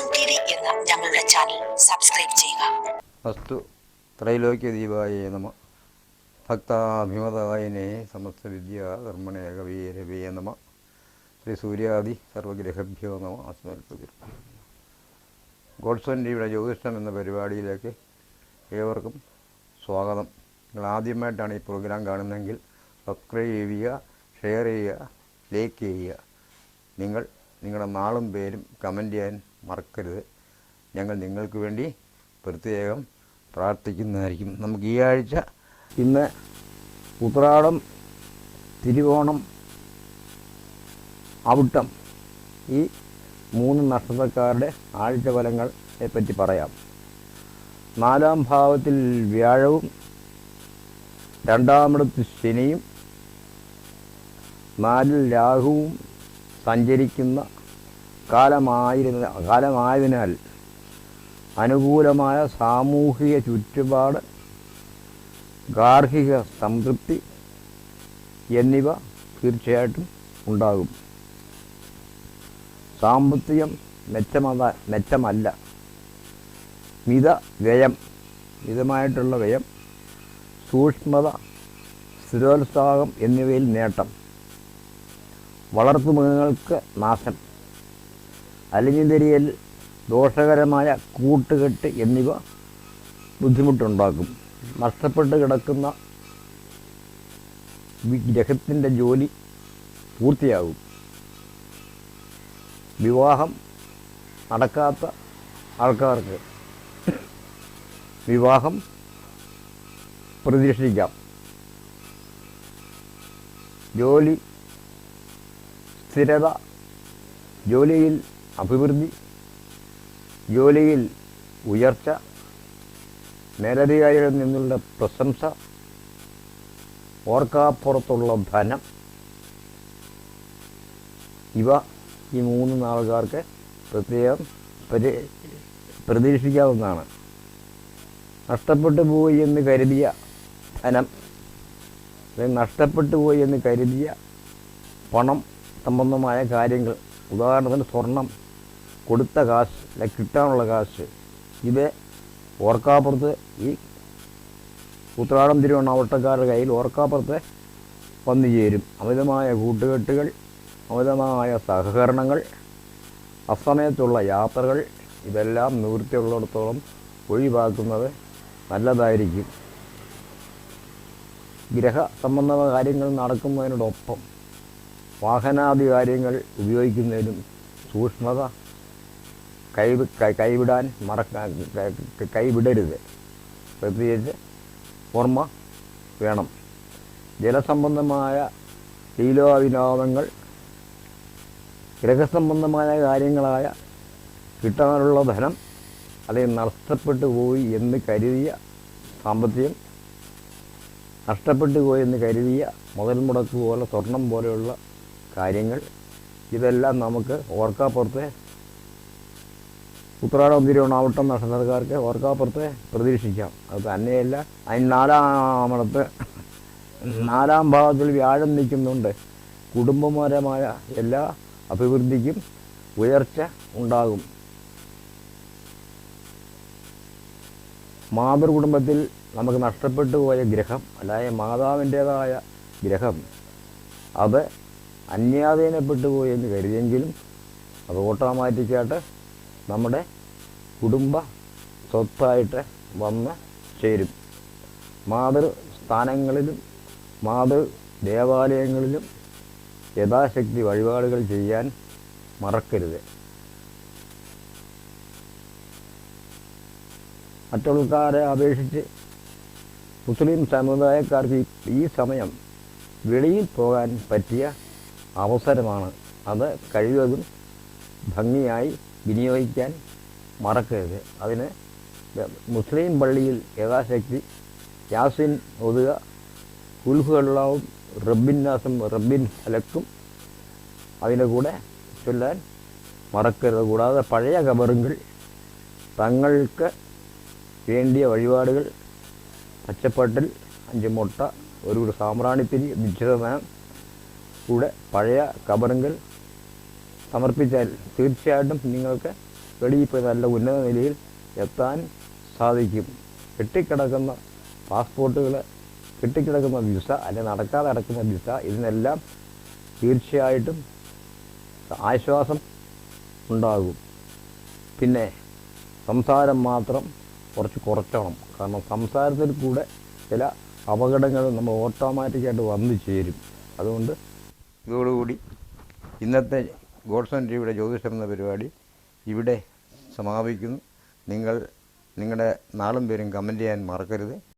Zoom T V എന്ന ഞങ്ങളുടെ channel subscribe ചെയ്യുക. വസ്തു ത്രൈലോക്യ ദീപായ നമ. ഭക്താഭിമതായനെ സമസ്ത വിദ്യ കർമ്മണേ കവീരവേ നമ. ശ്രീ സൂര്യാദി സർവഗ്രഹഭ്യോ നമ അസ്മൽപതി ഗോഡ്സൺ ടിവിയുടെ ജ്യോതിഷം എന്ന പരിപാടിയിലേക്ക് ഏവർക്കും സ്വാഗതം. നിങ്ങൾ ആദ്യമായിട്ടാണ് ഈ പ്രോഗ്രാം കാണുന്നതെങ്കിൽ സബ്സ്ക്രൈബ് ചെയ്യുക ഷെയർ ചെയ്യുക ലൈക്ക് ചെയ്യുക. നിങ്ങൾ നിങ്ങളുടെ നാളും പേരും കമന്റ് ചെയ്യാൻ മറക്കരുത്. ഞങ്ങൾ നിങ്ങൾക്ക് വേണ്ടി പ്രത്യേകം പ്രാർത്ഥിക്കുന്നതായിരിക്കും. നമുക്ക് ഈ ആഴ്ച ഇന്ന് ഉത്രാടം തിരുവോണം അവിട്ടം ഈ മൂന്ന് നക്ഷത്രക്കാരുടെ ആഴ്ച ഫലങ്ങളെ പറ്റി പറയാം. നാലാം ഭാവത്തിൽ വ്യാഴവും രണ്ടാമിടത്ത് ശനിയും നാലിൽ രാഹുവും സഞ്ചരിക്കുന്ന കാലമായിരുന്ന കാലമായതിനാൽ അനുകൂലമായ സാമൂഹിക ചുറ്റുപാട് ഗാർഹിക സംതൃപ്തി എന്നിവ തീർച്ചയായിട്ടും ഉണ്ടാകും. സാമ്പത്തികം മെച്ചമത മെച്ചമല്ല. മിത വ്യയം മിതമായിട്ടുള്ള വ്യയം സൂക്ഷ്മത സ്ഥിരോത്സാഹം എന്നിവയിൽ നേട്ടം. വളർത്തുമൃഗങ്ങൾക്ക് നാശം. അലിഞ്ഞിതിരിയൽ ദോഷകരമായ കൂട്ടുകെട്ട് എന്നിവ ബുദ്ധിമുട്ടുണ്ടാക്കും. നഷ്ടപ്പെട്ട് കിടക്കുന്ന ഗ്രഹത്തിന്റെ ജോലി പൂർത്തിയാകും. വിവാഹം നടക്കാത്ത ആൾക്കാർക്ക് വിവാഹം പ്രതീക്ഷിക്കാം ജോലി സ്ഥിരത ജോലിയിൽ അഭിവൃദ്ധി ജോലിയിൽ ഉയർച്ച മേലധികാരികളിൽ നിന്നുള്ള പ്രശംസ ഓർക്കാപ്പുറത്തുള്ള ധനം ഇവ ഈ മൂന്ന് നാളുകാർക്ക് പ്രത്യേകം പരി പ്രതീക്ഷിക്കാവുന്നതാണ്. നഷ്ടപ്പെട്ടു പോയി എന്ന് കരുതിയ ധനം അല്ലെങ്കിൽ നഷ്ടപ്പെട്ടു പോയി എന്ന് കരുതിയ പണം സംബന്ധമായ കാര്യങ്ങൾ ഉദാഹരണത്തിന് സ്വർണം കൊടുത്ത കാശ് അല്ലെ കിട്ടാനുള്ള കാശ് ഇവ ഓർക്കാപ്പുറത്ത് ഈ ഉത്രാടം തിരുവണ്ണാവട്ടക്കാരുടെ കയ്യിൽ ഓർക്കാപ്പുറത്ത് വന്നു ചേരും. അമിതമായ കൂട്ടുകെട്ടുകൾ അമിതമായ സഹകരണങ്ങൾ അസമയത്തുള്ള യാത്രകൾ ഇതെല്ലാം നിവൃത്തിയുള്ളിടത്തോളം ഒഴിവാക്കുന്നത് നല്ലതായിരിക്കും. ഗ്രഹ സംബന്ധമായ കാര്യങ്ങൾ നടക്കുന്നതിനോടൊപ്പം വാഹനാദി കാര്യങ്ങൾ ഉപയോഗിക്കുന്നതിനും സൂക്ഷ്മത കൈ കൈവിടാൻ മറക്കാൻ കൈവിടരുത്. പ്രത്യേകിച്ച് ഓർമ്മ വേണം. ജലസംബന്ധമായ ലീലാവിനോദങ്ങൾ ഗ്രഹസംബന്ധമായ കാര്യങ്ങളായ കിട്ടാനുള്ള ധനം അല്ലെങ്കിൽ നഷ്ടപ്പെട്ടു പോയി എന്ന് കരുതിയ സാമ്പത്തികം നഷ്ടപ്പെട്ടു പോയി എന്ന് കരുതിയ മുതൽ മുടക്ക് പോലെ സ്വർണം പോലെയുള്ള കാര്യങ്ങൾ ഇതെല്ലാം നമുക്ക് ഓർക്കാപ്പുറത്തെ ഉത്രാടം എന്ന നക്ഷത്രക്കാർക്ക് ഓർക്കാപ്പുറത്തെ പ്രതീക്ഷിക്കാം. അത് തന്നെയല്ല അതിന് നാലാമണത്ത് നാലാം ഭാഗത്തിൽ വ്യാഴം നിൽക്കുന്നുണ്ട്. കുടുംബപരമായ എല്ലാ അഭിവൃദ്ധിക്കും ഉയർച്ച ഉണ്ടാകും. മാതൃകുടുംബത്തിൽ നമുക്ക് നഷ്ടപ്പെട്ടു പോയ ഗ്രഹം അല്ലാതെ മാതാവിന്റേതായ ഗ്രഹം അത് അന്യാധീനപ്പെട്ടു പോയി എന്ന് കരുതിയെങ്കിലും അത് ഓട്ടോമാറ്റിക്കായിട്ട് നമ്മുടെ കുടുംബ സ്വത്തായിട്ട് വന്ന് ചേരും. മാതൃ സ്ഥാനങ്ങളിലും മാതൃ ദേവാലയങ്ങളിലും യഥാശക്തി വഴിപാടുകൾ ചെയ്യാൻ മറക്കരുത്. മറ്റുള്ളക്കാരെ അപേക്ഷിച്ച് മുസ്ലിം സമുദായക്കാർക്ക് ഈ- സമയം വെളിയിൽ പോകാൻ പറ്റിയ അവസരമാണ്. അത് കഴിവതും ഭംഗിയായി വിനിയോഗിക്കാൻ മറക്കരുത് അതിന് മുസ്ലിം പള്ളിയിൽ യഥാശക്തി യാസിൻ ഒതുക ഉൽഹുള്ളാവും റബ്ബിൻ നാസും റബ്ബിൻ ഫലക്കും അതിൻ്റെ കൂടെ ചൊല്ലാൻ മറക്കരുത് കൂടാതെ പഴയ കബറുകൾ തങ്ങൾക്ക് വേണ്ടിയ വഴിപാടുകൾ പച്ചപ്പട്ടിൽ അഞ്ച് മുട്ട ഒരു കൂടി സാമ്പ്രാണിത്തിരി നിശ്ചിതമാനം കൂടെ പഴയ കബറുകൾ സമർപ്പിച്ചാൽ തീർച്ചയായിട്ടും നിങ്ങൾക്ക് വെളിയിൽ നല്ല ഉന്നത നിലയിൽ എത്താൻ സാധിക്കും. കെട്ടിക്കിടക്കുന്ന പാസ്പോർട്ടുകൾ കെട്ടിക്കിടക്കുന്ന വിസ അല്ലെങ്കിൽ നടക്കാതെ അടക്കുന്ന വിസ ഇതിനെല്ലാം തീർച്ചയായിട്ടും ആശ്വാസം ഉണ്ടാകും. പിന്നെ സംസാരം മാത്രം കുറച്ച് കുറച്ചണം. കാരണം സംസാരത്തിൽ കൂടെ ചില അപകടങ്ങൾ നമ്മൾ ഓട്ടോമാറ്റിക്കായിട്ട് വന്നു ചേരും. അതുകൊണ്ട് ഇതോടുകൂടി ഇന്നത്തെ ഗോഡ്സൺ ടിവിയുടെ ജ്യോതിഷം എന്ന പരിപാടി ഇവിടെ സമാപിക്കുന്നു. നിങ്ങൾ നിങ്ങളുടെ നാളും പേരും കമന്റ് ചെയ്യാൻ മറക്കരുത്.